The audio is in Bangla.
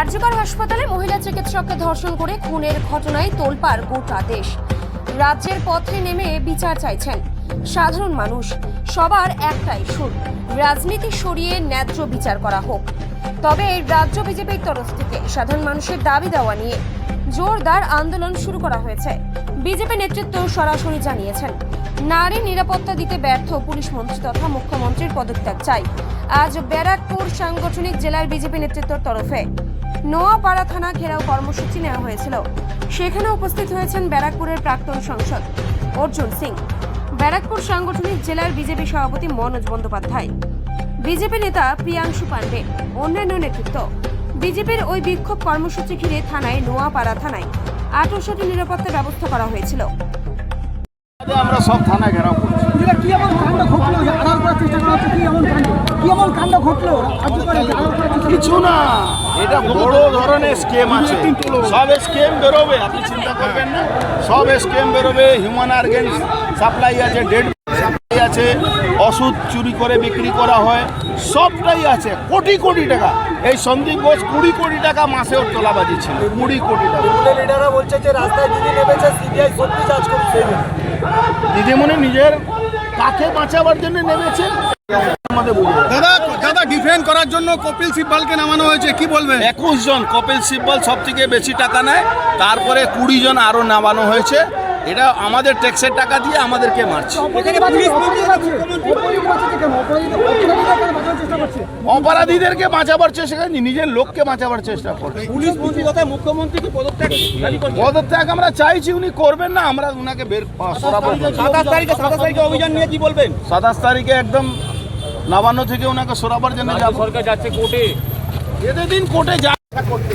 আরজিকর হাসপাতালে মহিলা চিকিৎসককে ধর্ষণ করে খুনের ঘটনায় তোলপাড় গোটা দেশ। রাজ্যের পথে নেমে বিচার চাইছেন সাধারণ মানুষ। সবার একটাই সুর, রাজনীতি সরিয়ে ন্যায্য বিচার করা হোক। তবে রাজ্য বিজেপির তরফ থেকে সাধারণ মানুষের দাবি দেওয়া নিয়ে জোরদার আন্দোলন শুরু করা হয়েছে। বিজেপি নেতৃত্ব সরাসরি জানিয়েছেন, নারী নিরাপত্তা দিতে ব্যর্থ পুলিশ মন্ত্রী তথা মুখ্যমন্ত্রীর পদত্যাগ চাই। আজ ব্যারাকপুর সাংগঠনিক জেলার বিজেপি নেতৃত্বের তরফে নোয়াপাড়া থানা ঘেরাও কর্মসূচি নেওয়া হয়েছিল। সেখানে উপস্থিত হয়েছেন ব্যারাকপুরের প্রাক্তন সাংসদ অর্জুন সিং। ব্যারাকপুর সাংগঠনিক জেলার বিজেপি সভাপতি মনোজ বন্দ্যোপাধ্যায়। বিজেপি নেতা প্রিয়াংশু পান্ডে অন্যান্য নেতৃত্ব। বিজেপির ওই বিক্ষোভ কর্মসূচি ঘিরে থানায় নোয়াপাড়া থানায় আঠারোশোটি নিরাপত্তা ব্যবস্থা করা হয়েছিল। আমরা সব থানা ঘেরাও করছি এটা কি এমন কাণ্ড ঘটলো যে আড়াল করার চেষ্টা করা হচ্ছে কি এমন কাণ্ড কি এমন কাণ্ড ঘটলো। কিছু না। এটা বড় ধরনের স্কেম আছে। সব স্কেম বেরোবে, আপনি চিন্তা করবেন না। সব স্কেম বেরোবে। হিউম্যান আর্গেন সাপ্লাই আছে ডেড সাপ্লাই আছে, ওষুধ চুরি করে বিক্রি করা হয়। সবটাই আছে। কোটি কোটি টাকা। এই সন্দীপ ঘোষ কুড়ি কোটি টাকা মাসে ওর তোলাবাজি ছিল কুড়ি কোটি টাকা। লিডাররা বলছে যে রাস্তায় দিদি নেমেছে সিবিআই সত্যি চার্জ করছে। দিদিমণি নিজের কাকে বাঁচাবার জন্য নেমেছেন? দাদা দাদা ডিফেন্ড করার জন্য কপিল সিব্বালকে নামানো হয়েছে কি বলবেন? একুশ জন কপিল সিব্বল সব থেকে বেশি টাকা নেয় তারপরে কুড়ি জন আরও নামানো হয়েছে। এটা আমাদের ট্যাক্সের টাকা দিয়ে আমাদেরকে মারছে। অপরাধীদেরকে বাঁচাবার চেষ্টা করছি নিজের লোককে বাঁচাবার চেষ্টা করছি। পুলিশ মন্ত্রী কথা মুখ্যমন্ত্রী কি পদত্যাগ পদত্যাগ আমরা চাইছি উনি করবেন না আমরা উনাকে বের সরাবো সাতাশ তারিখে সাতাশ তারিখে অভিযান নিয়ে কি বলবেন? সাতাশ তারিখে একদম নবান্ন থেকে ওনাকে সরাবার জন্য সরকার যাচ্ছে কোর্টে। এদের দিন কোর্টে যা করতে